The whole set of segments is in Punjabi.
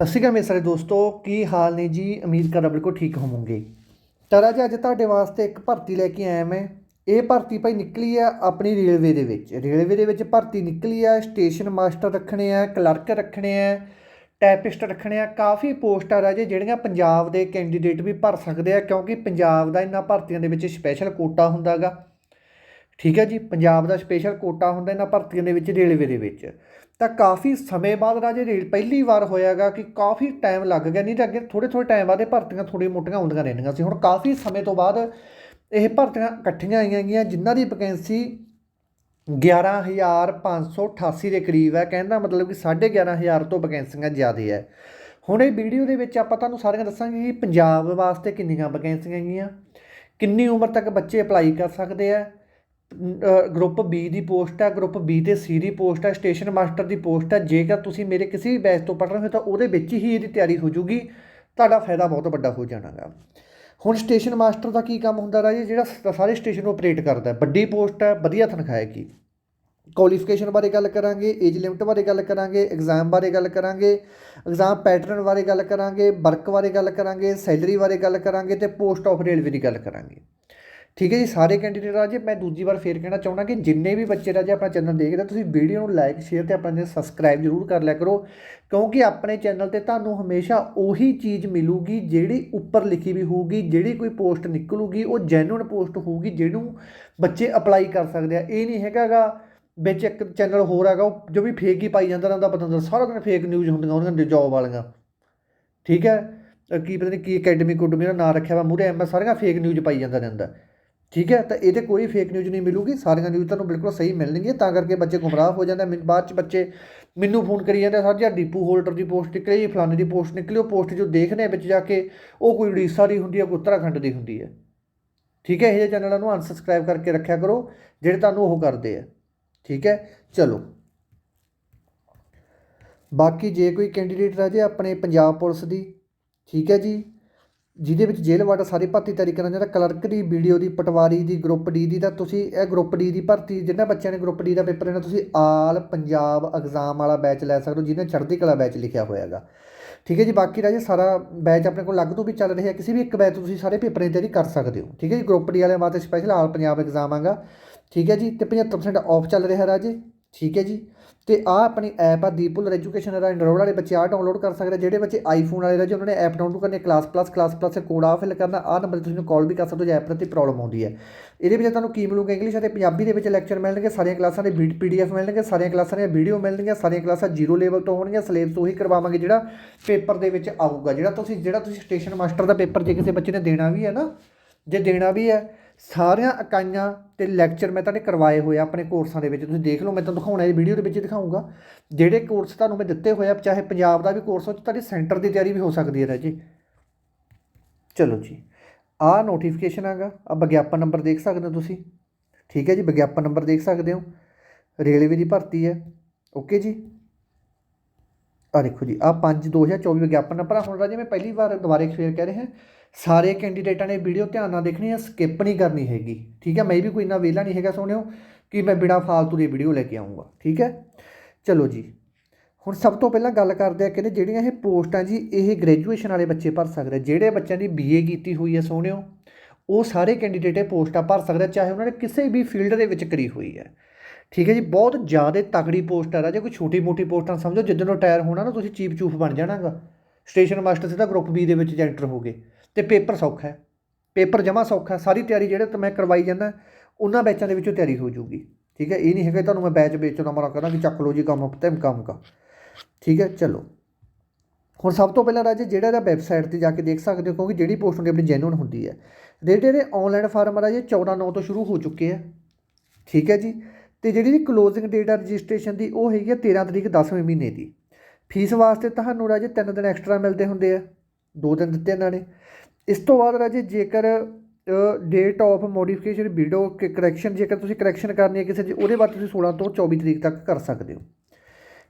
ਸਤਿ ਸ਼੍ਰੀ ਅਕਾਲ ਮੇਰੇ ਸਾਰੇ ਦੋਸਤੋ, ਕੀ ਹਾਲ ਨੇ ਜੀ? ਉਮੀਦ ਕਰਦਾ ਬਿਲਕੁਲ ਠੀਕ ਹੋਵੋਗੇ। ਤਾਂ ਰਾਜਾ ਅੱਜ ਤੁਹਾਡੇ ਵਾਸਤੇ ਇੱਕ ਭਰਤੀ ਲੈ ਕੇ ਆਇਆ ਮੈਂ। ਇਹ ਭਰਤੀ ਭਾਈ ਨਿਕਲੀ ਆ ਆਪਣੀ ਰੇਲਵੇ ਦੇ ਵਿੱਚ। ਰੇਲਵੇ ਦੇ ਵਿੱਚ ਭਰਤੀ ਨਿਕਲੀ ਆ, ਸਟੇਸ਼ਨ ਮਾਸਟਰ ਰੱਖਣੇ ਆ, ਕਲਰਕ ਰੱਖਣੇ ਆ, ਟਾਈਪਿਸਟ ਰੱਖਣੇ ਆ। ਕਾਫੀ ਪੋਸਟਾਂ ਰਾਜੇ ਜਿਹੜੀਆਂ ਪੰਜਾਬ ਦੇ ਕੈਂਡੀਡੇਟ ਵੀ ਭਰ ਸਕਦੇ ਆ, ਕਿਉਂਕਿ ਪੰਜਾਬ ਦਾ ਇਹਨਾਂ ਭਰਤੀਆਂ ਦੇ ਵਿੱਚ ਸਪੈਸ਼ਲ ਕੋਟਾ ਹੁੰਦਾਗਾ। ਠੀਕ ਹੈ ਜੀ, ਪੰਜਾਬ ਦਾ ਸਪੈਸ਼ਲ ਕੋਟਾ ਹੁੰਦਾ ਇਹਨਾਂ ਭਰਤੀਆਂ ਦੇ ਵਿੱਚ, ਰੇਲਵੇ ਦੇ ਵਿੱਚ। ਤਾਂ ਕਾਫੀ ਸਮੇਂ ਬਾਅਦ ਰਾਜੇ ਰੇਲ ਪਹਿਲੀ ਵਾਰ ਹੋਇਆਗਾ ਕਿ ਕਾਫੀ ਟਾਈਮ ਲੱਗ ਗਿਆ, ਨਹੀਂ ਤਾਂ ਅੱਗੇ ਥੋੜੇ ਥੋੜੇ ਟਾਈਮ ਬਾਅਦ ਇਹ ਭਰਤੀਆਂ ਥੋੜ੍ਹੀਆਂ ਮੋਟੀਆਂ ਹੁੰਦੀਆਂ ਰਹਿੰਦੀਆਂ ਸੀ। ਹੁਣ ਕਾਫੀ ਸਮੇਂ ਤੋਂ ਬਾਅਦ ਇਹ ਭਰਤੀਆਂ ਇਕੱਠੀਆਂ ਆਈਆਂ ਗਈਆਂ, ਜਿਨ੍ਹਾਂ ਦੀ ਵੈਕੈਂਸੀ 11588 ਦੇ ਕਰੀਬ ਹੈ। ਕਹਿੰਦਾ ਮਤਲਬ ਕਿ 11500 ਤੋਂ ਵੈਕੈਂਸੀਆਂ ਜ਼ਿਆਦਾ ਹੈ। ਹੁਣ ਇਹ ਵੀਡੀਓ ਦੇ ਵਿੱਚ ਆਪਾਂ ਤੁਹਾਨੂੰ ਸਾਰੀਆਂ ਦੱਸਾਂਗੇ ਕਿ ਪੰਜਾਬ ਵਾਸਤੇ ਕਿੰਨੀਆਂ ਵੈਕੈਂਸੀਆਂ ਹੈਗੀਆਂ, ਕਿੰਨੀ ਉਮਰ ਤੱਕ ਬੱਚੇ ਅਪਲਾਈ ਕਰ ਸਕਦੇ ਆ ਗਰੁੱਪ ਬੀ ਦੀ ਪੋਸਟ ਹੈ ਗਰੁੱਪ ਬੀ ਤੇ ਸੀ ਦੀ ਪੋਸਟ ਹੈ ਸਟੇਸ਼ਨ ਮਾਸਟਰ ਦੀ ਪੋਸਟ ਹੈ ਜੇਕਰ ਤੁਸੀਂ ਮੇਰੇ ਕਿਸੇ ਵੀ ਬੈਚ ਤੋਂ ਪੜ੍ਹ ਰਹੇ ਹੋ ਤਾਂ ਉਹਦੇ ਵਿੱਚ ਹੀ ਇਹਦੀ ਤਿਆਰੀ ਹੋ ਜੂਗੀ। ਤੁਹਾਡਾ ਫਾਇਦਾ ਬਹੁਤ ਵੱਡਾ ਹੋ ਜਾਣਾਗਾ। ਹੁਣ ਸਟੇਸ਼ਨ ਮਾਸਟਰ ਦਾ ਕੀ ਕੰਮ ਹੁੰਦਾ ਰਾਜੇ? ਜਿਹੜਾ ਸਾਰੇ ਸਟੇਸ਼ਨ ਨੂੰ ਆਪਰੇਟ ਕਰਦਾ ਹੈ। ਵੱਡੀ ਪੋਸਟ ਹੈ ਵਧੀਆ ਤਨਖਾਹ ਹੈਗੀ। ਕੁਆਲੀਫਿਕੇਸ਼ਨ ਬਾਰੇ ਗੱਲ ਕਰਾਂਗੇ ਏਜ ਲਿਮਟ ਬਾਰੇ ਗੱਲ ਕਰਾਂਗੇ ਐਗਜ਼ਾਮ ਬਾਰੇ ਗੱਲ ਕਰਾਂਗੇ ਐਗਜ਼ਾਮ ਪੈਟਰਨ ਬਾਰੇ ਗੱਲ ਕਰਾਂਗੇ ਵਰਕ ਬਾਰੇ ਗੱਲ ਕਰਾਂਗੇ ਸੈਲਰੀ ਬਾਰੇ ਗੱਲ ਕਰਾਂਗੇ ਤੇ ਪੋਸਟ ਆਫ ਰੇਲਵੇ ਦੀ ਗੱਲ ਕਰਾਂਗੇ। ਠੀਕ ਹੈ ਜੀ, ਸਾਰੇ ਕੈਂਡੀਡੇਟ ਰਾਜੇ ਮੈਂ ਦੂਜੀ ਵਾਰ ਫੇਰ ਕਹਿਣਾ ਚਾਹੁੰਦਾ ਕਿ ਜਿੰਨੇ ਵੀ ਬੱਚੇ ਰਾਜੇ ਆਪਣਾ ਚੈਨਲ ਦੇਖਦੇ ਤੁਸੀਂ ਵੀਡੀਓ ਨੂੰ ਲਾਈਕ ਸ਼ੇਅਰ ਤੇ ਆਪਣਾ ਚੈਨਲ ਸਬਸਕ੍ਰਾਈਬ ਜ਼ਰੂਰ ਕਰ ਲਿਆ ਕਰੋ, ਕਿਉਂਕਿ ਆਪਣੇ ਚੈਨਲ ਤੇ ਤੁਹਾਨੂੰ ਹਮੇਸ਼ਾ ਉਹੀ ਚੀਜ਼ ਮਿਲੂਗੀ ਜਿਹੜੀ ਉੱਪਰ ਲਿਖੀ ਵੀ ਹੋਊਗੀ, ਜਿਹੜੀ ਕੋਈ ਪੋਸਟ ਨਿਕਲੂਗੀ, ਉਹ ਜੈਨੂਇਨ ਪੋਸਟ ਹੋਊਗੀ ਜਿਹਨੂੰ ਬੱਚੇ ਅਪਲਾਈ ਕਰ ਸਕਦੇ ਆ। ਇਹ ਨਹੀਂ ਹੈਗਾਗਾ ਵਿੱਚ ਇੱਕ ਚੈਨਲ ਹੋਰ ਹੈਗਾ, ਉਹ ਜੋ ਵੀ ਫੇਕ ਹੀ ਪਾਈ ਜਾਂਦਾ ਰਹਿੰਦਾ, ਪਤਾ ਨਹੀਂ ਸਾਰਾ ਦਿਨ ਫੇਕ ਨਿਊਜ਼ ਹੁੰਦੀਆਂ, ਉਹਨਾਂ ਦੇ ਜੌਬ ਵਾਲੀਆਂ। ਠੀਕ ਹੈ? ਕੀ ਪਤਾ ਨਹੀਂ ਕੀ ਅਕੈਡਮੀ ਕੁਡਮੀ ਦਾ ਨਾਂ ਰੱਖਿਆ ਵਾ ਮੂਰੇ ਐਮ ਸਾਰੀਆਂ ਫੇਕ ਨਿਊਜ਼ ਪਾਈ ਜਾਂਦਾ ਰਹਿੰਦਾ। ਠੀਕ ਹੈ, ਤਾਂ ਇਹਦੇ ਕੋਈ ਫੇਕ ਨਿਊਜ਼ ਨਹੀਂ ਮਿਲੂਗੀ, ਸਾਰੀਆਂ ਨਿਊਜ਼ ਤੁਹਾਨੂੰ ਬਿਲਕੁਲ ਸਹੀ ਮਿਲਣਗੀਆਂ, ਤਾਂ ਕਰਕੇ ਬੱਚੇ ਗੁੰਮਰਾਹ ਹੋ ਜਾਂਦੇ ਮੈਨੂੰ ਬਾਅਦ ਚ ਬੱਚੇ ਮੈਨੂੰ ਫੋਨ ਕਰੀ ਜਾਂਦੇ ਸਰ ਜੀ, ਆਹ ਡੀਪੂ ਹੋਲਡਰ ਦੀ ਪੋਸਟ ਨਿਕਲੀ ਜੀ ਫਲਾਣੇ ਦੀ ਪੋਸਟ ਨਿਕਲੀ, ਉਹ ਪੋਸਟ ਜੋ ਦੇਖਦੇ ਆ ਵਿੱਚ ਜਾ ਕੇ, ਉਹ ਕੋਈ ਉੜੀਸਾ ਦੀ ਹੁੰਦੀ ਹੈ ਕੋਈ ਉੱਤਰਾਖੰਡ ਦੀ ਹੁੰਦੀ ਹੈ ਠੀਕ ਹੈ, ਇਹ ਜਿਹੇ ਚੈਨਲਾਂ ਨੂੰ ਅਨਸਬਸਕ੍ਰਾਈਬ ਕਰਕੇ ਰੱਖਿਆ ਕਰੋ, ਜਿਹੜੇ ਤੁਹਾਨੂੰ ਉਹ ਕਰਦੇ ਆ। ਠੀਕ ਹੈ, ਚਲੋ। ਬਾਕੀ ਜੇ ਕੋਈ ਕੈਂਡੀਡੇਟ ਰਾਜੇ, ਆਪਣੇ ਪੰਜਾਬ ਪੁਲਿਸ ਦੀ, ਠੀਕ ਹੈ ਜੀ? ਜਿਹਦੇ ਵਿੱਚ ਜੇਲ੍ਹ ਵਾਟਾ ਸਾਰੀ ਭਰਤੀ ਤਿਆਰੀ ਕਰਨ ਜਿਹੜਾ ਕਲਰਕ ਦੀ ਵੀਡੀਓ ਦੀ, ਪਟਵਾਰੀ ਦੀ ਗਰੁੱਪ ਡੀ ਦੀ, ਤਾਂ ਤੁਸੀਂ ਇਹ ਗਰੁੱਪ ਡੀ ਦੀ ਭਰਤੀ ਜਿਹਨਾਂ ਬੱਚਿਆਂ ਨੇ ਗਰੁੱਪ ਡੀ ਦਾ ਪੇਪਰ ਦੇਣਾ, ਤੁਸੀਂ ਆਲ ਪੰਜਾਬ ਐਗਜ਼ਾਮ ਵਾਲਾ ਬੈਚ ਲੈ ਸਕਦੇ ਹੋ, ਜਿਹਨੇ ਚੜ੍ਹਦੀ ਕਲਾ ਬੈਚ ਲਿਖਿਆ ਹੋਇਆ ਹੈਗਾ। ਠੀਕ ਹੈ ਜੀ, ਬਾਕੀ ਰਾਜੇ ਸਾਰਾ ਬੈਚ ਆਪਣੇ ਕੋਲ ਲੱਗ ਤੋਂ ਵੀ ਚੱਲ ਰਿਹਾ, ਕਿਸੇ ਵੀ ਇੱਕ ਬੈਚ ਤੁਸੀਂ ਸਾਰੇ ਪੇਪਰਾਂ ਦੀ ਤਿਆਰੀ ਕਰ ਸਕਦੇ ਹੋ। ਠੀਕ ਹੈ ਜੀ ਗਰੁੱਪ ਡੀ ਵਾਲਿਆਂ ਵਾਸਤੇ ਸਪੈਸ਼ਲ ਆਲ ਪੰਜਾਬ ਐਗਜ਼ਾਮ ਆਗਾ ਠੀਕ ਹੈ ਜੀ, ਤੇ 75% ਆਫ ਚੱਲ ਰਿਹਾ ਰਾਜੇ। ਠੀਕ ਹੈ ਜੀ ਤੇ ਆ ਆਪਣੀ ਐਪ ਆ ਦੀਪੁਲਰ ਐਜੂਕੇਸ਼ਨ ਦਾ ਐਂਡਰੋਇਡ ਵਾਲੇ ਬੱਚੇ ਆ ਡਾਊਨਲੋਡ ਕਰ ਸਕਦੇ ਜਿਹੜੇ ਬੱਚੇ ਆਈਫੋਨ ਵਾਲੇ ਰਾਜੇ ਉਹਨਾਂ ਨੇ ਐਪ ਡਾਊਨਲੋਡ ਕਰਨੀ class plus class plus code ਆ ਫਿਲ ਕਰਨਾ। ਆ ਨੰਬਰ ਤੇ ਤੁਸੀਂ ਕਾਲ ਵੀ ਕਰ ਸਕਦੇ ਹੋ, ਜੇ ਐਪ ਪ੍ਰਤੀ ਪ੍ਰੋਬਲਮ ਆਉਂਦੀ ਹੈ। ਇਹਦੇ ਵਿੱਚ ਤੁਹਾਨੂੰ ਕੀ ਮਿਲੂਗਾ ਇੰਗਲਿਸ਼ ਅਤੇ ਪੰਜਾਬੀ ਦੇ ਵਿੱਚ ਲੈਕਚਰ ਮਿਲਣਗੇ, ਸਾਰੀਆਂ ਕਲਾਸਾਂ ਦੇ ਪੀਡੀਐਫ ਮਿਲਣਗੇ, ਸਾਰੀਆਂ ਕਲਾਸਾਂ ਦੀਆਂ ਵੀਡੀਓ ਮਿਲਣਗੀਆਂ, ਸਾਰੀਆਂ ਕਲਾਸਾਂ ਜ਼ੀਰੋ ਲੈਵਲ ਤੋਂ ਹੋਣਗੀਆਂ ਸਿਲੇਬਸ ਉਹੀ ਕਰਵਾਵਾਂਗੇ ਜਿਹੜਾ ਪੇਪਰ ਦੇ ਵਿੱਚ ਆਊਗਾ। ਜਿਹੜਾ ਤੁਸੀਂ ਜਿਹੜਾ ਤੁਸੀਂ ਸਟੇਸ਼ਨ ਮਾਸਟਰ ਦਾ ਪੇਪਰ ਜੇ ਕਿਸੇ ਬੱਚੇ ਨੇ ਦੇਣਾ ਵੀ ਹੈ ਨਾ, ਜੇ ਦੇਣਾ ਵੀ ਹੈ ਸਾਰੀਆਂ ਇਕਾਈਆਂ ਤੇ ਲੈਕਚਰ ਮੈਂ ਤੁਹਾਡੇ ਕਰਵਾਏ ਹੋਏ ਆ ਆਪਣੇ ਕੋਰਸਾਂ ਦੇ ਵਿੱਚ। ਤੁਸੀਂ ਦੇਖ ਲਓ, ਮੈਂ ਤੁਹਾਨੂੰ ਦਿਖਾਉਣਾ ਇਹ ਵੀਡੀਓ ਦੇ ਵਿੱਚ ਹੀ ਦਿਖਾਉਂਗਾ ਜਿਹੜੇ ਕੋਰਸ ਤੁਹਾਨੂੰ ਮੈਂ ਦਿੱਤੇ ਹੋਏ ਆ, ਚਾਹੇ ਪੰਜਾਬ ਦਾ ਵੀ ਕੋਰਸ ਹੋ, ਤੁਹਾਡੀ ਸੈਂਟਰ ਦੀ ਤਿਆਰੀ ਵੀ ਹੋ ਸਕਦੀ ਹੈ ਰਾਜੀ। ਚਲੋ ਜੀ ਆਹ ਨੋਟੀਫਿਕੇਸ਼ਨ ਆਗਾ ਆ ਵਿਗਿਆਪਨ ਨੰਬਰ ਦੇਖ ਸਕਦੇ ਹੋ ਤੁਸੀਂ। ਠੀਕ ਹੈ ਜੀ, ਵਿਗਿਆਪਨ ਨੰਬਰ ਦੇਖ ਸਕਦੇ ਹੋ। ਰੇਲਵੇ ਦੀ ਭਰਤੀ ਹੈ। ਓਕੇ ਜੀ। ਆ ਦੇਖੋ ਜੀ ਆ 5 2024 ਵਿਗਿਆਪਨ ਨੰਬਰ ਆ। ਹੁਣ ਰਾਜੇ, ਮੈਂ ਪਹਿਲੀ ਵਾਰ ਦੁਬਾਰੇ ਫੇਰ ਕਹਿ ਰਿਹਾ। ਸਾਰੇ ਕੈਂਡੀਡੇਟਾਂ ਨੇ ਵੀਡੀਓ ਧਿਆਨ ਨਾਲ ਦੇਖਣੀ ਹੈ ਸਕਿਪ ਨਹੀਂ ਕਰਨੀ ਹੈਗੀ। ਠੀਕ ਹੈ, ਮੈਂ ਵੀ ਕੋਈ ਇੰਨਾ ਵਿਹਲਾ ਨਹੀਂ ਹੈਗਾ ਸੋਹਣਿਓ ਕਿ ਮੈਂ ਬਿਨਾ ਫਾਲਤੂ ਦੀ ਵੀਡੀਓ ਲੈ ਕੇ ਆਉਂਗਾ ਠੀਕ ਹੈ? ਚਲੋ ਜੀ। ਹੁਣ ਸਭ ਤੋਂ ਪਹਿਲਾਂ ਗੱਲ ਕਰਦੇ ਆ ਕਹਿੰਦੇ ਜਿਹੜੀਆਂ ਇਹ ਪੋਸਟਾਂ ਜੀ, ਇਹ ਗ੍ਰੈਜੂਏਸ਼ਨ ਵਾਲੇ ਬੱਚੇ ਭਰ ਸਕਦੇ ਜਿਹੜੇ ਬੱਚਿਆਂ ਦੀ ਬੀਏ ਕੀਤੀ ਹੋਈ ਹੈ ਸੋਹਣਿਓ ਉਹ ਸਾਰੇ ਕੈਂਡੀਡੇਟ ਇਹ ਪੋਸਟਾਂ ਭਰ ਸਕਦੇ ਚਾਹੇ ਉਹਨਾਂ ਨੇ ਕਿਸੇ ਵੀ ਫੀਲਡ ਦੇ ਵਿੱਚ ਕਰੀ ਹੋਈ ਹੈ। ਠੀਕ ਹੈ ਜੀ, ਬਹੁਤ ਜ਼ਿਆਦਾ ਤਕੜੀ ਪੋਸਟ ਹੈ ਜੇ ਕੋਈ ਛੋਟੀ ਮੋਟੀ ਪੋਸਟਾਂ ਸਮਝੋ, ਜਿੱਦਣ ਰਿਟਾਇਰ ਹੋਣਾ ਨਾ, ਤੁਸੀਂ ਚੀਫ ਚੂਫ ਬਣ ਜਾਣਾਗਾ। ਸਟੇਸ਼ਨ ਮਾਸਟਰ ਸਿੱਧਾ ਗਰੁੱਪ ਬੀ ਦੇ ਵਿੱਚ ਐਂਟਰ ਹੋਗੇ ਤੇ ਪੇਪਰ ਸੌਖਾ ਹੈ। ਪੇਪਰ ਜਮਾ ਸੌਖਾ ਸਾਰੀ ਤਿਆਰੀ ਜਿਹੜੇ ਤਾਂ ਮੈਂ ਕਰਵਾਈ ਜਾਂਦਾ, ਉਹਨਾਂ ਬੈਚਾਂ ਦੇ ਵਿੱਚੋਂ ਤਿਆਰੀ ਹੋ ਜਾਊਗੀ। ਠੀਕ ਹੈ? ਇਹ ਨਹੀਂ ਹੈਗਾ ਤੁਹਾਨੂੰ ਮੈਂ ਬੈਚ ਵੇਚਣ ਦਾ ਮਨਾ ਕਰਾਂ ਕਿ ਚੱਕ ਲਓ ਜੀ ਕੰਮ ਤੇ ਕੰਮ ਕਾ। ਠੀਕ ਹੈ? ਚਲੋ। ਹੁਣ ਸਭ ਤੋਂ ਪਹਿਲਾਂ ਰਾਜੇ, ਜਿਹੜਾ ਇਹਦਾ ਵੈਬਸਾਈਟ ਤੇ ਜਾ ਕੇ ਦੇਖ ਸਕਦੇ ਹੋ, ਕਿਉਂਕਿ ਜਿਹੜੀ ਪੋਸਟ ਹੁੰਦੀ ਆਪਣੀ ਜੈਨੂਨ ਹੁੰਦੀ ਹੈ। ਜਿਹੜੇ ਇਹਦੇ ਆਨਲਾਈਨ ਫਾਰਮ ਰਾਜੇ 14 9 ਤੋਂ ਸ਼ੁਰੂ ਹੋ ਚੁੱਕੇ ਆ। ਠੀਕ ਹੈ ਜੀ? ਤੇ ਜਿਹੜੀ ਦੀ ਕਲੋਜ਼ਿੰਗ ਡੇਟ ਆ ਰਜਿਸਟ੍ਰੇਸ਼ਨ ਦੀ, ਉਹ ਹੈਗੀ ਆ 13 ਤਰੀਕ 10ਵੇਂ ਮਹੀਨੇ ਦੀ। ਫੀਸ ਵਾਸਤੇ ਤੁਹਾਨੂੰ ਰਾਜੇ 3 ਦਿਨ ਐਕਸਟਰਾ ਮਿਲਦੇ ਹੁੰਦੇ ਆ। 2 ਦਿਨ ਦਿੱਤੇ ਇਹਨਾਂ ਨੇ। ਇਸ ਤੋਂ ਬਾਅਦ ਰਾਜੇ ਜੇਕਰ date of modification video correction ਜੇਕਰ ਤੁਸੀਂ ਕਰੈਕਸ਼ਨ ਕਰਨੀ ਹੈ ਕਿਸੇ ਦੀ, ਉਹਦੇ ਬਾਅਦ ਤੁਸੀਂ 16 ਤੋਂ 24 ਤਰੀਕ ਤੱਕ ਕਰ ਸਕਦੇ ਹੋ।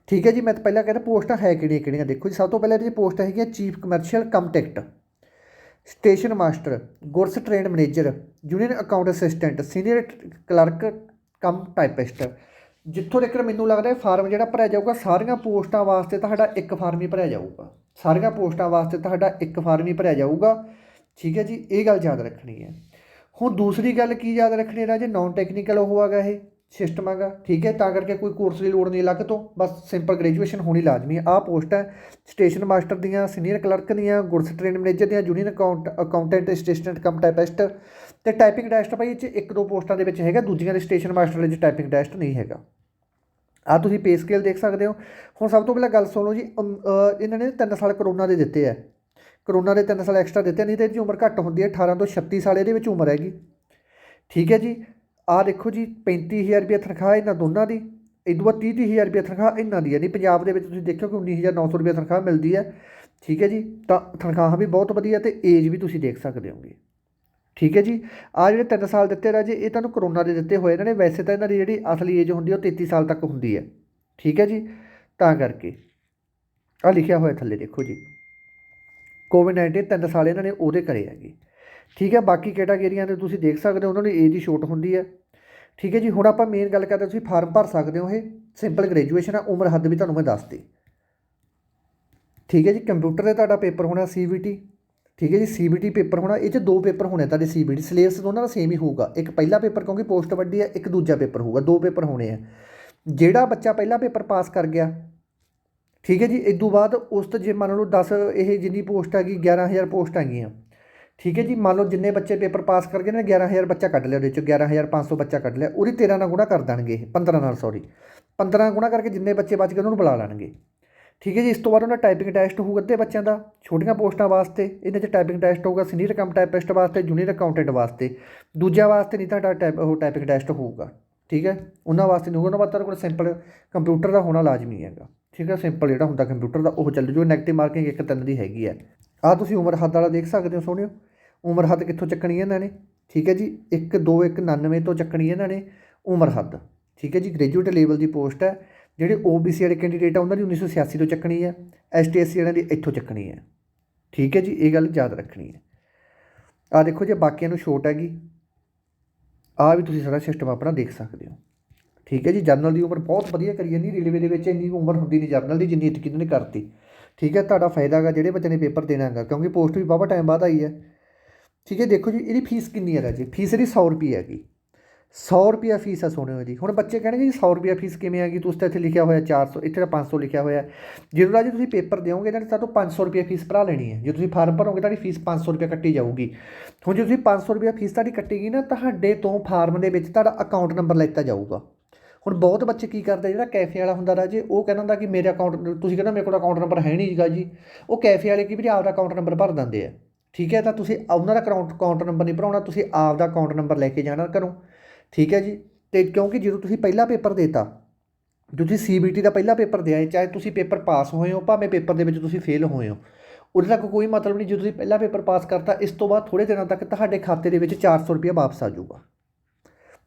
ਠੀਕ ਹੈ ਜੀ, ਮੈਂ ਤਾਂ ਪਹਿਲਾਂ ਕਹਿੰਦਾ ਪੋਸਟਾਂ ਹੈ ਕਿਹੜੀਆਂ ਕਿਹੜੀਆਂ, ਦੇਖੋ ਜੀ, ਸਭ ਤੋਂ ਪਹਿਲਾਂ ਇਹਦੀ ਪੋਸਟ ਹੈਗੀ chief commercial cum ticket station master, goods train manager, union account assistant, senior clerk, cum typist. ਜਿੱਥੋਂ ਤੱਕ ਮੈਨੂੰ ਲੱਗਦਾ ਇਹ ਫਾਰਮ ਜਿਹੜਾ ਭਰਿਆ ਜਾਊਗਾ, ਸਾਰੀਆਂ ਪੋਸਟਾਂ ਵਾਸਤੇ ਤੁਹਾਡਾ ਇੱਕ ਫਾਰਮ ਹੀ ਭਰਿਆ ਜਾਊਗਾ। ਸਾਰੀਆਂ ਪੋਸਟਾਂ ਵਾਸਤੇ ਤੁਹਾਡਾ ਇੱਕ ਫਾਰਮ ਹੀ ਭਰਿਆ ਜਾਊਗਾ। ਠੀਕ ਹੈ ਜੀ ਇਹ ਗੱਲ ਯਾਦ ਰੱਖਣੀ ਹੈ। ਹੁਣ ਦੂਸਰੀ ਗੱਲ ਕੀ ਯਾਦ ਰੱਖਣੀ ਹੈ ਰਾਜੇ? ਨਾਨ ਟੈਕਨੀਕਲ ਉਹ ਹੈਗਾ ਇਹ ਸਿਸਟਮ ਹੈਗਾ ਠੀਕ ਹੈ ਤਾਂ ਕਰਕੇ ਕੋਈ ਕੋਰਸ ਦੀ ਲੋੜ ਨਹੀਂ ਅਲੱਗ ਤੋਂ ਬਸ ਸਿੰਪਲ ਗ੍ਰੈਜੂਏਸ਼ਨ ਹੋਣੀ ਲਾਜ਼ਮੀ ਹੈ। ਆਹ ਪੋਸਟ ਹੈ ਸਟੇਸ਼ਨ ਮਾਸਟਰ ਦੀਆਂ ਸੀਨੀਅਰ ਕਲਰਕ ਦੀਆਂ ਗੁਡਸ ਟ੍ਰੇਨ ਮੈਨੇਜਰ ਦੀਆਂ junior account accountant assistant cum typist ਤੇ ਟਾਈਪਿੰਗ ਟੈਸਟ ਭਾਈ ਇਹ 'ਚ ਇੱਕ ਦੋ ਪੋਸਟਾਂ ਦੇ ਵਿੱਚ ਹੈਗਾ ਦੂਜੀਆਂ ਦੇ ਸਟੇਸ਼ਨ ਮਾਸਟਰ ਦੇ ਵਿੱਚ ਟਾਈਪਿੰਗ ਟੈਸਟ ਨਹੀਂ ਹੈਗਾ। ਆ ਤੁਸੀਂ ਪੇ ਸਕੇਲ ਦੇਖ ਸਕਦੇ ਹੋ। ਹੁਣ ਸਭ ਤੋਂ ਪਹਿਲਾਂ ਗੱਲ ਸੁਣੋ ਜੀ ਅਮ, ਇਹਨਾਂ ਨੇ 3 ਸਾਲ ਕਰੋਨਾ ਦੇ ਦਿੱਤੇ ਆ ਕਰੋਨਾ ਦੇ 3 ਸਾਲ ਐਕਸਟਰਾ ਦਿੱਤੇ ਨਹੀਂ ਤੇ ਇਹਦੀ ਉਮਰ ਘੱਟ ਹੁੰਦੀ ਹੈ 18 ਤੋਂ 36 ਸਾਲ ਇਹਦੇ ਵਿੱਚ ਉਮਰ ਹੈਗੀ। ਠੀਕ ਹੈ ਜੀ ਆ ਦੇਖੋ ਜੀ 35000 ਰੁਪਏ ਤਨਖਾਹ ਇਹਨਾਂ ਦੋਨਾਂ ਦੀ ਇਦੋਂ ਬਾਅਦ 30 ਹਜ਼ਾਰ ਰੁਪਏ ਤਨਖਾਹ ਇਹਨਾਂ ਦੀ ਹੈ, ਨਹੀਂ ਪੰਜਾਬ ਦੇ ਵਿੱਚ ਤੁਸੀਂ ਦੇਖਿਓ ਕਿ 19900 ਰੁਪਏ ਤਨਖਾਹ ਮਿਲਦੀ ਹੈ। ਠੀਕ ਹੈ ਜੀ, ਤਾਂ ਤਨਖਾਹਾਂ ਵੀ ਬਹੁਤ ਵਧੀਆ ਤੇ ਏਜ ਵੀ ਤੁਸੀਂ ਦੇਖ ਸਕਦੇ ਹੋਗੇ। ਠੀਕ ਹੈ ਜੀ ਆ ਜਿਹੜੇ 3 ਸਾਲ ਦਿੱਤੇ ਰਾਜੇ, ਇਹ ਤੁਹਾਨੂੰ ਕਰੋਨਾ ਦੇ ਦਿੱਤੇ ਹੋਏ ਇਹਨਾਂ ਨੇ, ਵੈਸੇ ਤਾਂ ਇਹਨਾਂ ਦੀ ਜਿਹੜੀ ਅਸਲੀ ਏਜ ਹੁੰਦੀ ਹੈ ਉਹ 33 ਸਾਲ ਤੱਕ ਹੁੰਦੀ ਹੈ। ਠੀਕ ਹੈ ਜੀ, ਤਾਂ ਕਰਕੇ ਆ ਲਿਖਿਆ ਹੋਇਆ ਥੱਲੇ ਦੇਖੋ ਜੀ। ਕੋਵਿਡ 19 3 ਸਾਲ ਇਹਨਾਂ ਨੇ ਉਹਦੇ ਕਰੇ ਹੈਗੇ। ਠੀਕ ਹੈ, ਬਾਕੀ ਕੈਟਾਗਰੀਆਂ ਦੇ ਤੁਸੀਂ ਦੇਖ ਸਕਦੇ ਹੋ ਉਹਨਾਂ ਦੀ ਏਜ ਦੀ ਛੋਟ ਹੁੰਦੀ ਹੈ। ਠੀਕ ਹੈ ਜੀ, ਹੁਣ ਆਪਾਂ ਮੇਨ ਗੱਲ ਕਰਦੇ ਤੁਸੀਂ ਫਾਰਮ ਭਰ ਸਕਦੇ ਹੋ ਇਹ। ਸਿੰਪਲ ਗ੍ਰੈਜੂਏਸ਼ਨ ਆ, ਉਮਰ ਹੱਦ ਵੀ ਤੁਹਾਨੂੰ ਮੈਂ ਦੱਸਤੀ। ਠੀਕ ਹੈ ਜੀ ਕੰਪਿਊਟਰ ਤੇ ਤੁਹਾਡਾ ਪੇਪਰ ਹੋਣਾ ਸੀਬੀਟੀ ਠੀਕ ਹੈ ਜੀ ਸੀਬੀਟੀ ਪੇਪਰ ਹੋਣਾ, ਇਹ 'ਚ ਦੋ ਪੇਪਰ ਹੋਣੇ ਤੁਹਾਡੇ ਸੀਬੀਟੀ ਸਿਲੇਬਸ ਦੋਨਾਂ ਦਾ ਸੇਮ ਹੀ ਹੋਊਗਾ। ਇੱਕ ਪਹਿਲਾ ਪੇਪਰ ਕਿਉਂਕਿ ਪੋਸਟ ਵੱਡੀ ਹੈ, ਇੱਕ ਦੂਜਾ ਪੇਪਰ ਹੋਊਗਾ। ਦੋ ਪੇਪਰ ਹੋਣੇ ਆ। ਜਿਹੜਾ ਬੱਚਾ ਪਹਿਲਾ ਪੇਪਰ ਪਾਸ ਕਰ ਗਿਆ ਠੀਕ ਹੈ ਜੀ, ਇਸ ਤੋਂ ਬਾਅਦ ਉਸ ਤੋਂ ਜੇ ਮੰਨ ਲਓ 10 ਇਹ ਜਿੰਨੀ ਪੋਸਟ ਹੈਗੀ 11000 ਪੋਸਟ ਹੈਗੀਆਂ। ਠੀਕ ਹੈ ਜੀ, ਮੰਨ ਲਓ ਜਿੰਨੇ ਬੱਚੇ ਪੇਪਰ ਪਾਸ ਕਰ ਗਏ ਨੇ 11000 ਬੱਚਾ ਕੱਢ ਲਿਆ ਉਹਦੇ ਚੋਂ 11500 ਬੱਚਾ ਕੱਢ ਲਿਆ, ਉਹਦੀ 13 ਨਾਲ ਗੁਣਾ ਕਰ ਦੇਣਗੇ ਇਹ 15 ਨਾਲ ਸੌਰੀ 15 ਗੁਣਾ ਕਰਕੇ ਜਿੰਨੇ ਬੱਚੇ ਬਚ ਗਏ, ਉਹਨਾਂ ਨੂੰ ਬੁਲਾ ਲੈਣਗੇ। ਠੀਕ ਹੈ ਜੀ, ਇਸ ਤੋਂ ਬਾਅਦ ਉਹਨਾਂ ਟਾਈਪਿੰਗ ਟੈਸਟ ਹੋਊਗਾ ਅੱਧੇ ਬੱਚਿਆਂ ਦਾ, ਛੋਟੀਆਂ ਪੋਸਟਾਂ ਵਾਸਤੇ ਇਹਨਾਂ 'ਚ ਟਾਈਪਿੰਗ ਟੈਸਟ ਹੋਊਗਾ ਸੀਨੀਅਰ ਕਮ ਟਾਈਪਿਸਟ ਵਾਸਤੇ ਜੂਨੀਅਰ ਅਕਾਊਂਟੈਂਟ ਵਾਸਤੇ, ਦੂਜਿਆਂ ਵਾਸਤੇ ਨਹੀਂ ਤੁਹਾਡਾ ਟਾਈਪ ਉਹ ਟਾਈਪਿੰਗ ਟੈਸਟ ਹੋਊਗਾ। ਠੀਕ ਹੈ, ਉਹਨਾਂ ਵਾਸਤੇ ਨਹੀਂ ਹੋਊਗਾ, ਉਹਨਾਂ ਵਾਸਤੇ ਕੋਲ ਸਿੰਪਲ ਕੰਪਿਊਟਰ ਦਾ ਹੋਣਾ ਲਾਜ਼ਮੀ ਹੈਗਾ। ਠੀਕ ਹੈ ਸਿੰਪਲ ਜਿਹੜਾ ਹੁੰਦਾ ਕੰਪਿਊਟਰ ਦਾ, ਉਹ ਚੱਲ ਜੋ ਨੈਗੇਟਿਵ ਮਾਰਕਿੰਗ ਇੱਕ ਤਿੰਨ ਦੀ ਹੈਗੀ ਹੈ। ਆ ਤੁਸੀਂ ਉਮਰ ਹੱਦ ਵਾਲਾ ਦੇਖ ਸਕਦੇ ਹੋ, ਸੋਹਣਿਓ। ਉਮਰ ਹੱਦ ਕਿੱਥੋਂ ਚੱਕਣੀ ਹੈ ਇਹਨਾਂ ਨੇ? ਠੀਕ ਹੈ ਜੀ 1 2 1 99 ਤੋਂ ਚੱਕਣੀ ਹੈ ਇਹਨਾਂ ਨੇ ਉਮਰ ਹੱਦ। ਠੀਕ ਹੈ ਜੀ ਗ੍ਰੈਜੂਏਟ ਲੈਵਲ ਦੀ ਪੋਸਟ ਹੈ, ਜਿਹੜੇ OBC ਵਾਲੇ ਕੈਂਡੀਡੇਟ ਆ, ਉਹਨਾਂ ਦੀ 1986 ਤੋਂ ਚੱਕਣੀ ਹੈ ST SC ਵਾਲਿਆਂ ਦੀ ਇੱਥੋਂ ਚੱਕਣੀ ਹੈ। ਠੀਕ ਹੈ ਜੀ, ਇਹ ਗੱਲ ਯਾਦ ਰੱਖਣੀ ਹੈ। ਆ ਦੇਖੋ ਜੇ ਬਾਕੀਆਂ ਨੂੰ ਛੋਟ ਹੈਗੀ। ਆ ਵੀ ਤੁਸੀਂ ਸਾਰਾ ਸਿਸਟਮ ਆਪਣਾ ਦੇਖ ਸਕਦੇ ਹੋ। ਠੀਕ ਹੈ ਜੀ ਜਰਨਲ ਦੀ ਉਮਰ ਬਹੁਤ ਵਧੀਆ ਕਰੀ ਜਾਂਦੀ ਰੇਲਵੇ ਦੇ ਵਿੱਚ ਇੰਨੀ ਉਮਰ ਹੁੰਦੀ ਨਹੀਂ ਜਰਨਲ ਦੀ ਜਿੰਨੀ ਇਤਕੀ ਨੇ ਕਰਤੀ। ਠੀਕ ਹੈ, ਤੁਹਾਡਾ ਫਾਇਦਾ ਹੈਗਾ ਜਿਹੜੇ ਬੱਚੇ ਨੇ ਪੇਪਰ ਦੇਣਾ ਹੈਗਾ ਕਿਉਂਕਿ ਪੋਸਟ ਵੀ ਬਾਬਾ ਟਾਈਮ ਬਾਅਦ ਆਈ ਹੈ। ਠੀਕ ਹੈ, ਦੇਖੋ ਜੀ, ਇਹਦੀ ਫੀਸ ਕਿੰਨੀ ਹੈ ਰਾਜੇ? ਫੀਸ ਇਹਦੀ 100 ਰੁਪਏ ਹੈਗੀ। 100 ਰੁਪਿਆ ਫੀਸ ਆ ਸੋਨੇ ਦੀ। ਹੁਣ ਬੱਚੇ ਕਹਿਣਗੇ ਜੀ 100 ਰੁਪਿਆ ਫੀਸ ਕਿਵੇਂ ਆ ਗਈ? ਤੁਸੀਂ ਤਾਂ ਇੱਥੇ ਲਿਖਿਆ ਹੋਇਆ 400 ਇੱਥੇ ਤਾਂ 500 ਲਿਖਿਆ ਹੋਇਆ। ਜਦੋਂ ਰਾਜੇ ਤੁਸੀਂ ਪੇਪਰ ਦਿਓਗੇ ਤਾਂ ਨੇ ਤੁਹਾਨੂੰ 500 ਰੁਪਿਆ ਫੀਸ ਭਰਾ ਲੈਣੀ ਹੈ। ਜੇ ਤੁਸੀਂ ਫਾਰਮ ਭਰੋਗੇ, ਤੁਹਾਡੀ ਫੀਸ 500 ਰੁਪਿਆ ਕੱਟੀ ਜਾਊਗੀ। ਹੁਣ ਜੇ ਤੁਸੀਂ 500 ਰੁਪਿਆ ਫੀਸ ਤੁਹਾਡੀ ਕੱਟੇਗੀ ਨਾ, ਤੁਹਾਡੇ ਤੋਂ ਫਾਰਮ ਦੇ ਵਿੱਚ ਤੁਹਾਡਾ ਅਕਾਊਂਟ ਨੰਬਰ ਲੈਤਾ ਜਾਊਗਾ। ਹੁਣ ਬਹੁਤ ਬੱਚੇ ਕੀ ਕਰਦੇ ਜਿਹੜਾ ਕੈਫੇ ਵਾਲਾ ਹੁੰਦਾ ਰਾਜੇ, ਉਹ ਕਹਿੰਦਾ ਹੁੰਦਾ ਕਿ ਮੇਰੇ ਅਕਾਊਂਟ ਤੁਸੀਂ ਕਹਿੰਦਾ ਮੇਰੇ ਕੋਲ ਅਕਾਊਂਟ ਨੰਬਰ ਹੈ ਨਹੀਂ ਜੀਗਾ ਜੀ। ਉਹ ਕੈਫੇ ਵਾਲੇ ਕੀ ਵੀ ਆਪਦਾ ਅਕਾਊਂਟ ਨੰਬਰ ਭਰ ਦਿੰਦੇ ਆ। ਠੀਕ ਹੈ, ਤਾਂ ਤੁਸੀਂ ਉਹਨਾਂ ਦਾ ਅਕਾਊਂਟ ਅਕਾਊਂਟ ਨੰਬਰ ਨਹੀਂ ਭਰਾਉਣਾ, ਤੁਸੀਂ ਆਪਦਾ ਅਕਾਊਂਟ ਨੰਬਰ ਲੈ ਕੇ ਜਾਣਾ ਘਰੋਂ। ਠੀਕ ਹੈ ਜੀ, ਤੇ ਕਿਉਂਕਿ ਜਦੋਂ ਤੁਸੀਂ ਪਹਿਲਾ ਪੇਪਰ ਦੇਤਾ ਜੋ ਤੁਸੀਂ ਸੀਬੀਟੀ ਦਾ ਪਹਿਲਾ ਪੇਪਰ ਦਿਆ ਚਾਹੇ ਤੁਸੀਂ ਪੇਪਰ ਪਾਸ ਹੋਏ ਹੋ, ਭਾਵੇਂ ਪੇਪਰ ਦੇ ਵਿੱਚ ਤੁਸੀਂ ਫੇਲ ਹੋਏ ਹੋ। ਉਹਦੇ ਤੱਕ ਕੋਈ ਮਤਲਬ ਨਹੀਂ, ਜਦੋਂ ਤੁਸੀਂ ਪਹਿਲਾ ਪੇਪਰ ਪਾਸ ਕਰਤਾ, ਇਸ ਤੋਂ ਬਾਅਦ ਥੋੜੇ ਦਿਨਾਂ ਤੱਕ ਤੁਹਾਡੇ ਖਾਤੇ ਦੇ ਵਿੱਚ 400 ਰੁਪਏ ਵਾਪਸ ਆ ਜਾਊਗਾ।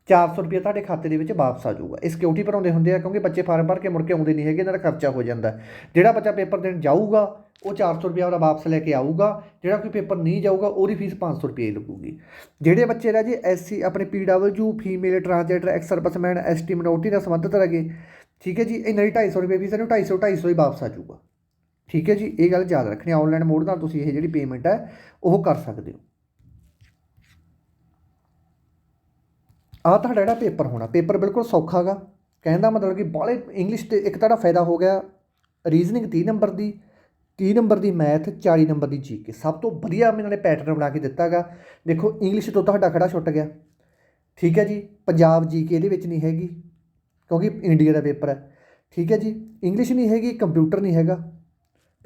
400 ਰੁਪਏ ਤੁਹਾਡੇ ਖਾਤੇ ਦੇ ਵਿੱਚ ਵਾਪਸ ਆ ਜਾਊਗਾ। ਇਹ ਸਿਕਿਉਰਿਟੀ ਭਰਾਉਂਦੇ ਹੁੰਦੇ ਆ, ਕਿਉਂਕਿ ਬੱਚੇ ਫਾਰਮ ਭਰ ਕੇ ਮੁੜ ਕੇ ਆਉਂਦੇ ਨਹੀਂ ਹੈਗੇ, ਇਹਨਾਂ ਦਾ ਖਰਚਾ ਹੋ ਜਾਂਦਾ। ਜਿਹੜਾ ਬੱਚਾ ਪੇਪਰ ਦੇਣ ਜਾਊਗਾ, ਉਹ 400 ਰੁਪਏ ਉਹਦਾ ਵਾਪਸ ਲੈ ਕੇ ਆਊਗਾ। ਜਿਹੜਾ ਕੋਈ ਪੇਪਰ ਨਹੀਂ ਜਾਊਗਾ, ਉਹਦੀ ਫੀਸ 500 ਰੁਪਏ ਲੱਗੂਗੀ। ਜਿਹੜੇ ਬੱਚੇ ਦਾ ਜੀ ਐਸਸੀ ਆਪਣੇ PWD female, transgender, ex serviceman ST minority ਨਾਲ ਸੰਬੰਧਿਤ ਹੈਗੇ ਠੀਕ ਹੈ ਜੀ, ਇਹਨਾਂ ਦੀ 250 ਰੁਪਏ ਫੀਸ ਇਹਨੂੰ 250 250 ਹੀ ਵਾਪਸ ਆ ਜਾਊਗਾ। ਠੀਕ ਹੈ ਜੀ, ਇਹ ਗੱਲ ਯਾਦ ਰੱਖਣੀ ਆਨਲਾਈਨ ਮੋਡ ਨਾਲ ਤੁਸੀਂ ਇਹ ਜਿਹੜੀ ਪੇਮੈਂਟ ਹੈ, ਉਹ ਕਰ ਸਕਦੇ ਹੋ। ਆਹ ਤੁਹਾਡਾ ਜਿਹੜਾ ਪੇਪਰ ਹੋਣਾ, ਪੇਪਰ ਬਿਲਕੁਲ ਸੌਖਾ ਗਾ। ਕਹਿਣ ਦਾ ਮਤਲਬ ਕਿ ਬਾਹਲੇ ਇੰਗਲਿਸ਼ ਤੇ ਇੱਕ ਤੁਹਾਡਾ ਫਾਇਦਾ ਹੋ ਗਿਆ ਰੀਜ਼ਨਿੰਗ 30 ਨੰਬਰ ਦੀ। 30 ਨੰਬਰ ਦੀ ਮੈਥ 40 ਨੰਬਰ ਦੀ ਜੀਕੇ ਸਭ ਤੋਂ ਵਧੀਆ ਇਹਨਾਂ ਨੇ ਪੈਟਰਨ ਬਣਾ ਕੇ ਦਿੱਤਾਗਾ ਦੇਖੋ ਇੰਗਲਿਸ਼ ਤੋਂ ਤੁਹਾਡਾ ਖੜਾ ਛੁੱਟ ਗਿਆ। ਠੀਕ ਹੈ ਜੀ, ਪੰਜਾਬ ਜੀਕੇ ਇਹਦੇ ਵਿੱਚ ਨਹੀਂ ਹੈਗੀ, ਕਿਉਂਕਿ ਇੰਡੀਆ ਦਾ ਪੇਪਰ ਹੈ। ਠੀਕ ਹੈ ਜੀ ਇੰਗਲਿਸ਼ ਨਹੀਂ ਹੈਗੀ ਕੰਪਿਊਟਰ ਨਹੀਂ ਹੈਗਾ,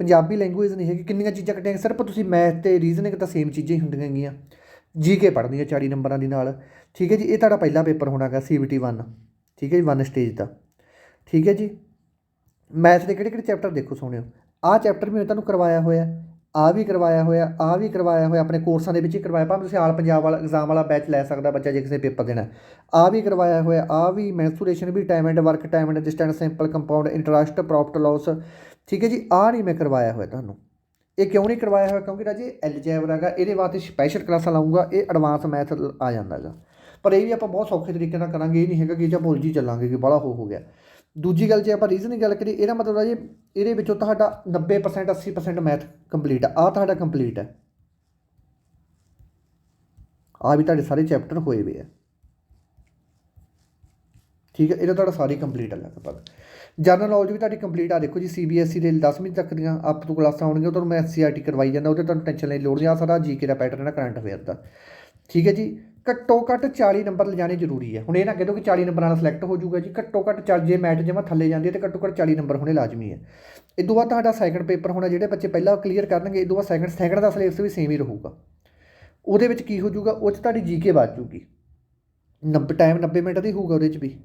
ਪੰਜਾਬੀ ਲੈਂਗੁਏਜ ਨਹੀਂ ਹੈਗੀ, ਕਿੰਨੀਆਂ ਚੀਜ਼ਾਂ ਕੱਟੀਆਂ ਸਿਰਫ ਤੁਸੀਂ ਮੈਥ ਤੇ ਰੀਜ਼ਨਿੰਗ ਤਾਂ ਸੇਮ ਚੀਜ਼ਾਂ ਹੀ ਹੁੰਦੀਆਂ ਹੈਗੀਆਂ ਜੀਕੇ ਪੜ੍ਹਨੀ ਹੈ 40 ਨੰਬਰਾਂ ਦੀ ਨਾਲ। ਠੀਕ ਹੈ ਜੀ, ਇਹ ਤੁਹਾਡਾ ਪਹਿਲਾ ਪੇਪਰ ਹੋਣਾਗਾ ਸੀਬੀਟੀ 1 ਠੀਕ ਹੈ ਜੀ 1 ਸਟੇਜ ਦਾ। ਠੀਕ ਹੈ ਜੀ, ਮੈਥ ਦੇ ਕਿਹੜੇ ਕਿਹੜੇ ਚੈਪਟਰ ਦੇਖੋ ਸੁਣਿਓ ਆਹ ਚੈਪਟਰ ਵੀ ਮੈਂ ਤੁਹਾਨੂੰ ਕਰਵਾਇਆ ਹੋਇਆ ਆ ਵੀ ਕਰਵਾਇਆ ਹੋਇਆ ਆ ਵੀ ਕਰਵਾਇਆ ਹੋਇਆ, ਆਪਣੇ ਕੋਰਸਾਂ ਦੇ ਵਿੱਚ ਹੀ ਕਰਵਾਇਆ। ਭਾਵੇਂ ਤੁਸੀਂ ਆਲ ਪੰਜਾਬ ਵਾਲਾ ਐਗਜ਼ਾਮ ਵਾਲਾ ਬੈਚ ਲੈ ਸਕਦਾ ਬੱਚਾ ਜੇ ਕਿਸੇ ਪੇਪਰ ਦੇਣਾ। ਆ ਵੀ ਕਰਵਾਇਆ ਹੋਇਆ ਆ ਵੀ mensuration we time and work time and distance simple compound interest profit loss ਠੀਕ ਹੈ ਜੀ ਆ ਨਹੀਂ ਮੈਂ ਕਰਵਾਇਆ ਹੋਇਆ ਤੁਹਾਨੂੰ। ਇਹ ਕਿਉਂ ਨਹੀਂ ਕਰਵਾਇਆ ਹੋਇਆ? ਕਿਉਂਕਿ ਰਾਜੇ ਐਲਜੈਬਰਾ ਹੈਗਾ, ਇਹਦੇ ਵਾਸਤੇ ਸਪੈਸ਼ਲ ਕਲਾਸਾਂ ਲਾਉਂਗਾ ਇਹ ਐਡਵਾਂਸ ਮੈਥ ਆ ਜਾਂਦਾ ਹੈਗਾ। ਪਰ ਇਹ ਵੀ ਆਪਾਂ ਬਹੁਤ ਸੌਖੇ ਤਰੀਕੇ ਨਾਲ ਕਰਾਂਗੇ, ਇਹ ਨਹੀਂ ਹੈਗਾ ਕਿ ਜਾਂ ਭੁੱਲ ਜੀ ਚੱਲਾਂਗੇ ਕਿ ਬੜਾ ਹੋ ਹੋ ਗਿਆ। ਦੂਜੀ ਗੱਲ ਜੇ ਆਪਾਂ ਰੀਜ਼ਨ ਦੀ ਗੱਲ ਕਰੀਏ, ਇਹਦਾ ਮਤਲਬ ਰਾਜੇ ਇਹਦੇ ਵਿੱਚੋਂ ਤੁਹਾਡਾ 90% 80% ਮੈਥ ਕੰਪਲੀਟ ਆ। ਆ ਤੁਹਾਡਾ ਕੰਪਲੀਟ ਹੈ। ਆ ਵੀ ਤੁਹਾਡੇ ਸਾਰੇ ਚੈਪਟਰ ਹੋਏ ਵੇ ਆ। ਠੀਕ ਹੈ, ਇਹਦਾ ਤੁਹਾਡਾ ਸਾਰੀ ਕੰਪਲੀਟ ਆ ਲਗਭਗ। ਜਨਰਲ ਨੌਲੇਜ ਵੀ ਤੁਹਾਡੀ ਕੰਪਲੀਟ ਆ। ਦੇਖੋ ਜੀ ਸੀਬੀਐਸਈ ਦੇ 10ਵੀਂ ਤੱਕ ਦੀਆਂ ਅਪ ਤੋਂ ਕਲਾਸਾਂ ਆਉਣਗੀਆਂ ਤੁਹਾਨੂੰ ਮੈਂ ਐਸਸੀਆਰਟੀ ਕਰਵਾਈ ਜਾਂਦਾ, ਉਹਦੇ ਤੁਹਾਨੂੰ ਟੈਨਸ਼ਨ ਲੈਣ ਦੀ ਲੋੜ ਨਹੀਂ ਆ ਸਾਰਾ ਜੀਕੇ ਦਾ ਪੈਟਰਨ ਹੈ ਕਰੰਟ ਅਫੇਅਰ ਦਾ। ਠੀਕ ਹੈ ਜੀ? ਘੱਟੋ ਘੱਟ 40 ਨੰਬਰ ਲਿਜਾਣੇ ਜ਼ਰੂਰੀ ਹੈ। ਹੁਣ ਇਹ ਨਾ ਕਹਿ ਦਿਓ ਕਿ 40 ਨੰਬਰਾਂ ਨਾਲ ਸਿਲੈਕਟ ਹੋ ਜਾਊਗਾ ਜੀ, ਘੱਟੋ ਘੱਟ ਚੱਲ ਜੇ ਮੈਟ ਜਮਾ ਥੱਲੇ ਜਾਂਦੀ ਹੈ ਤੇ ਘੱਟੋ ਘੱਟ 40 ਨੰਬਰ ਹੋਣੇ ਲਾਜ਼ਮੀ ਹੈ। ਇਹ ਤੋਂ ਬਾਅਦ ਤੁਹਾਡਾ ਸੈਕੰਡ ਪੇਪਰ ਹੋਣਾ, ਜਿਹੜੇ ਬੱਚੇ ਪਹਿਲਾਂ ਕਲੀਅਰ ਕਰਨਗੇ, ਇਹ ਤੋਂ ਬਾਅਦ ਸੈਕੰਡ ਸੈਕੰਡ ਦਾ ਸਿਲੇਬਸ ਵੀ ਸੇਮ ਹੀ ਰਹੂਗਾ। ਉਹਦੇ ਵਿੱਚ ਕੀ ਹੋ ਜਾਊਗਾ? ਉਹ 'ਚ ਤੁਹਾਡੀ ਜੀਕੇ ਬਚ ਜੂਗੀ 90 ਟਾਈਮ 90 ਮਿੰਟ ਦੀ ਹੋਊਗਾ ਉਹਦੇ 'ਚ ਵੀ।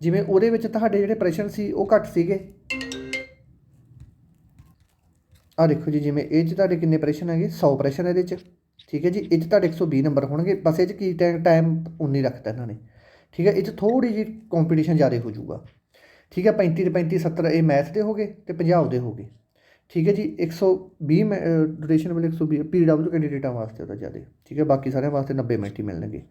ਜਿਵੇਂ ਉਹਦੇ ਵਿੱਚ ਤੁਹਾਡੇ ਜਿਹੜੇ ਪ੍ਰਸ਼ਨ ਸੀ, ਉਹ ਘੱਟ ਸੀਗੇ। ਆ ਦੇਖੋ ਜੀ, ਜਿਵੇਂ ਇਹ 'ਚ ਤੁਹਾਡੇ ਕਿੰਨੇ ਪ੍ਰਸ਼ਨ ਹੈਗੇ? 100 ਪ੍ਰਸ਼ਨ ਇਹਦੇ 'ਚ। ਠੀਕ ਹੈ ਜੀ, ਇਹ 'ਚ ਤੁਹਾਡੇ 120 ਨੰਬਰ ਹੋਣਗੇ। ਬਸ ਇਹ 'ਚ ਕੀ ਟਾਈਮ 19 ਰੱਖਤਾ ਇਹਨਾਂ ਨੇ। ਠੀਕ ਹੈ, ਇਹ 'ਚ ਥੋੜੀ ਜਿਹੀ ਕੰਪੀਟੀਸ਼ਨ ਜ਼ਿਆਦਾ ਹੋ ਜਾਊਗਾ। ਠੀਕ ਹੈ 35 ਤੇ 35 70 ਇਹ ਮੈਥ ਦੇ ਹੋਗੇ ਤੇ 50 ਦੇ ਹੋਗੇ ਠੀਕ ਹੈ ਜੀ 120 ਡਿਊਰੇਸ਼ਨ ਵਾਲੇ 120 ਪੀਡਬਲਯੂ ਕੈਂਡੀਡੇਟਾਂ ਵਾਸਤੇ ਉਹਦਾ ਜ਼ਿਆਦਾ। ਠੀਕ ਹੈ, ਬਾਕੀ ਸਾਰਿਆਂ ਵਾਸਤੇ 90 ਮਿੰਟ ਹੀ ਮਿਲਣਗੇ।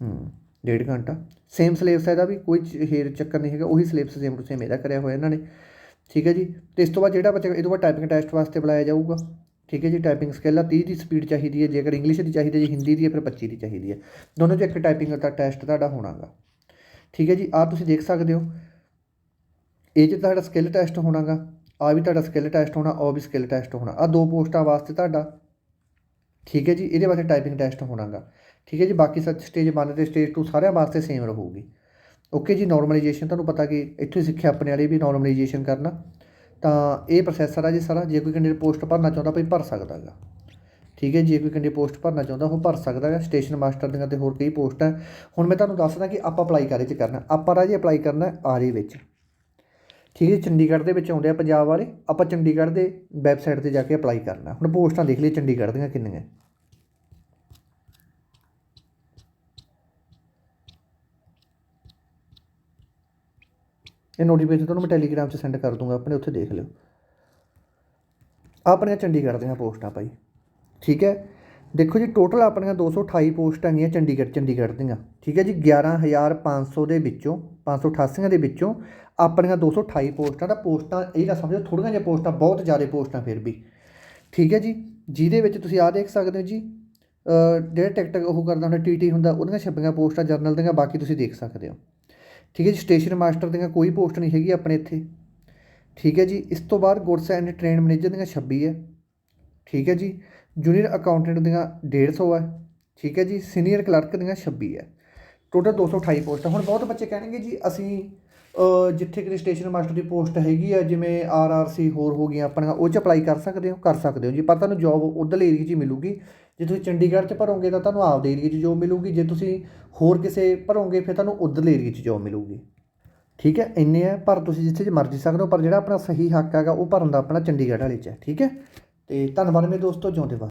ਹੂੰ। ਡੇਢ ਘੰਟਾ। ਸੇਮ ਸਿਲੇਬਸ ਹੈ ਇਹਦਾ ਵੀ, ਕੋਈ ਚ- ਹੇਰ ਚੱਕਰ ਨਹੀਂ ਹੈਗਾ, ਉਹੀ ਸਿਲੇਬਸ ਸੇਮ ਟੂ ਸੇਮ ਇਹਦਾ ਕਰਿਆ ਹੋਇਆ ਇਹਨਾਂ ਨੇ। ਠੀਕ ਹੈ ਜੀ? ਤੇ ਇਸ ਤੋਂ ਬਾਅਦ ਜਿਹੜਾ ਬੱਚਾ ਇਹ ਤੋਂ ਬਾਅਦ ਟਾਈਪਿੰਗ ਟੈਸਟ ਵਾਸਤੇ ਬੁਲਾਇਆ ਜਾਊਗਾ। ਠੀਕ ਹੈ ਜੀ? ਟਾਈਪਿੰਗ ਸਕਿੱਲ ਆ 30 ਦੀ ਸਪੀਡ ਚਾਹੀਦੀ ਹੈ, ਜੇਕਰ ਇੰਗਲਿਸ਼ ਦੀ ਚਾਹੀਦੀ ਹੈ ਜੀ ਹਿੰਦੀ ਦੀ ਹੈ, ਫਿਰ 25 ਦੀ ਚਾਹੀਦੀ ਹੈ। ਦੋਨੋਂ 'ਚ ਇੱਕ ਟਾਈਪਿੰਗ ਦਾ ਟੈਸਟ ਤੁਹਾਡਾ ਹੋਣਾਗਾ। ਠੀਕ ਹੈ ਜੀ? ਆਹ ਤੁਸੀਂ ਦੇਖ ਸਕਦੇ ਹੋ। ਇਹ 'ਚ ਤੁਹਾਡਾ ਸਕਿੱਲ ਟੈਸਟ ਹੋਣਾਗਾ। ਆ ਵੀ ਤੁਹਾਡਾ ਸਕਿੱਲ ਟੈਸਟ ਹੋਣਾ, ਉਹ ਵੀ ਸਕਿੱਲ ਟੈਸਟ ਹੋਣਾ। ਆ ਦੋ ਪੋਸਟਾਂ ਵਾਸਤੇ ਤੁਹਾਡਾ। ਠੀਕ ਹੈ ਜੀ? ਇਹਦੇ ਵਾਸਤੇ ਟਾਈਪਿੰਗ ਟੈਸਟ ਹੋਣਾਗਾ। ਠੀਕ ਹੈ ਜੀ, ਬਾਕੀ ਸੱਚ ਸਟੇਜ 1 ਤੇ ਸਟੇਜ 2 ਸਾਰਿਆਂ ਵਾਸਤੇ ਸੇਮ ਰਹੂਗੀ। ਓਕੇ ਜੀ ਨਾਰਮਲਾਈਜੇਸ਼ਨ ਤੁਹਾਨੂੰ ਪਤਾ ਕਿ ਇੱਥੋਂ ਹੀ ਸਿੱਖਿਆ ਆਪਣੇ ਵਾਲੇ ਵੀ ਨਾਰਮਲਾਈਜੇਸ਼ਨ ਕਰਨਾ। ਤਾਂ ਇਹ ਪ੍ਰੋਸੈਸਰ ਆ ਜੀ ਸਾਰਾ, ਜੇ ਕੋਈ ਕੈਂਡੀਡੇਟ ਪੋਸਟ ਭਰਨਾ ਚਾਹੁੰਦਾ ਭਈ ਭਰ ਸਕਦਾ ਹੈਗਾ। ਠੀਕ ਹੈ ਜੇ ਕੋਈ ਕੈਂਡੀਡੇਟ ਪੋਸਟ ਭਰਨਾ ਚਾਹੁੰਦਾ ਉਹ ਭਰ ਸਕਦਾ ਹੈ ਸਟੇਸ਼ਨ ਮਾਸਟਰ ਦੀਆਂ ਤੇ ਹੋਰ ਕਈ ਪੋਸਟਾਂ ਹੁਣ ਮੈਂ ਤੁਹਾਨੂੰ ਦੱਸਦਾ ਕਿ ਆਪਾਂ ਅਪਲਾਈ ਕਾਰੇ ਚ ਕਰਨਾ? ਆਪਾਂ ਰਾਜੀ ਅਪਲਾਈ ਕਰਨਾ ਆਰੀ ਵਿੱਚ। ਠੀਕ ਹੈ ਚੰਡੀਗੜ੍ਹ ਦੇ ਵਿੱਚ ਆਉਂਦੇ ਆ ਪੰਜਾਬ ਵਾਲੇ। ਆਪਾਂ ਚੰਡੀਗੜ੍ਹ ਦੇ ਵੈਬਸਾਈਟ ਤੇ ਜਾ ਕੇ ਅਪਲਾਈ ਕਰਨਾ। ਹੁਣ ਪੋਸਟਾਂ ਦੇਖ ਲਈ ਚੰਡੀਗੜ੍ਹ ਦੀਆਂ ਕਿੰਨੀਆਂ। ਇਹ ਨੋਟੀਫਿਕੇਸ਼ਨ ਤੁਹਾਨੂੰ ਮੈਂ ਟੈਲੀਗ੍ਰਾਮ 'ਚ ਸੈਂਡ ਕਰ ਦੂੰਗਾ, ਆਪਣੇ ਉੱਥੇ ਦੇਖ ਲਿਓ। ਆਪਣੀਆਂ ਚੰਡੀਗੜ੍ਹ ਦੀਆਂ ਪੋਸਟਾਂ ਭਾਈ, ਠੀਕ ਹੈ? ਦੇਖੋ ਜੀ ਟੋਟਲ ਆਪਣੀਆਂ 228 ਪੋਸਟਾਂ ਹੈਗੀਆਂ ਚੰਡੀਗੜ੍ਹ ਚੰਡੀਗੜ੍ਹ ਦੀਆਂ, ਠੀਕ ਹੈ ਜੀ? 11500 ਦੇ ਵਿੱਚੋਂ 588 ਦੇ ਵਿੱਚੋਂ ਆਪਣੀਆਂ 228 ਪੋਸਟਾਂ ਦਾ ਪੋਸਟਾਂ ਇਹ ਨਾ ਸਮਝੋ ਥੋੜ੍ਹੀਆਂ ਜਿਹੀਆਂ ਪੋਸਟਾਂ, ਬਹੁਤ ਜ਼ਿਆਦਾ ਪੋਸਟਾਂ ਫਿਰ ਵੀ, ਠੀਕ ਹੈ ਜੀ? ਜਿਹਦੇ ਵਿੱਚ ਤੁਸੀਂ ਆਹ ਦੇਖ ਸਕਦੇ ਹੋ ਜੀ ਜਿਹੜਾ ਟਿਕਟ ਉਹ ਕਰਦਾ ਹੁੰਦਾ ਟੀਟੀ ਹੁੰਦਾ, ਉਹਦੀਆਂ ਛੱਪੀਆਂ ਪੋਸਟਾਂ ਜਰਨਲ ਦੀਆਂ, ਬਾਕੀ ਤੁਸੀਂ ਦੇਖ ਸਕਦੇ ਹੋ। ਠੀਕ ਹੈ ਜੀ ਸਟੇਸ਼ਨ ਮਾਸਟਰ ਦੀਆਂ ਕੋਈ ਪੋਸਟ ਨਹੀਂ ਹੈਗੀ ਆਪਣੇ ਇੱਥੇ। ਠੀਕ ਹੈ ਜੀ, ਇਸ ਤੋਂ ਬਾਅਦ ਗੁਡਸ ਐਂਡ ਟ੍ਰੇਨ ਮੈਨੇਜਰ ਦੀਆਂ 26 ਹੈ। ਠੀਕ ਹੈ ਜੀ ਜੂਨੀਅਰ ਅਕਾਊਂਟੈਂਟ ਦੀਆਂ 150 ਹੈ। ਠੀਕ ਹੈ ਜੀ ਸੀਨੀਅਰ ਕਲਰਕ ਦੀਆਂ 26 ਹੈ। ਟੋਟਲ 228 ਪੋਸਟਾਂ ਹੁਣ ਬਹੁਤ ਬੱਚੇ ਕਹਿਣਗੇ ਜੀ, ਅਸੀਂ ਜਿੱਥੇ ਕਿ ਸਟੇਸ਼ਨ ਮਾਸਟਰ ਦੀ ਪੋਸਟ ਹੈਗੀ ਆ, ਜਿਵੇਂ ਆਰਆਰਸੀ ਹੋਰ ਹੋ ਗਈਆਂ, ਆਪਣੀਆਂ, ਉਹ 'ਚ ਅਪਲਾਈ ਕਰ ਸਕਦੇ ਹੋ, ਕਰ ਸਕਦੇ ਹੋ ਜੀ। ਪਰ ਤੁਹਾਨੂੰ ਜੋਬ ਉਧਰਲੇ ਏਰੀਆ 'ਚ ਹੀ ਮਿਲੂਗੀ। ਜੇ ਤੁਸੀਂ ਚੰਡੀਗੜ੍ਹ 'ਚ ਭਰੋਗੇ ਤਾਂ ਤੁਹਾਨੂੰ ਆਪਦੇ ਏਰੀਏ 'ਚ ਜੋਬ ਮਿਲੂਗੀ, ਜੇ ਤੁਸੀਂ ਹੋਰ ਕਿਸੇ ਭਰੋਗੇ ਫਿਰ ਤੁਹਾਨੂੰ ਉੱਧਰਲੇ ਏਰੀਏ 'ਚ ਜੋਬ ਮਿਲੂਗੀ। ਠੀਕ ਹੈ? ਇੰਨੇ ਹੈ ਪਰ ਤੁਸੀਂ ਜਿੱਥੇ ਚ ਮਰਜ਼ੀ ਸਕਦੇ ਹੋ, ਪਰ ਜਿਹੜਾ ਆਪਣਾ ਸਹੀ ਹੱਕ ਹੈਗਾ ਉਹ ਭਰਨ ਦਾ ਆਪਣਾ ਚੰਡੀਗੜ੍ਹ ਵਾਲੇ 'ਚ ਹੈ। ਠੀਕ ਹੈ? ਅਤੇ ਧੰਨਵਾਦ ਮੇਰੇ ਦੋਸਤੋ, ਜਿਉਂਦੇ ਵਸਦੇ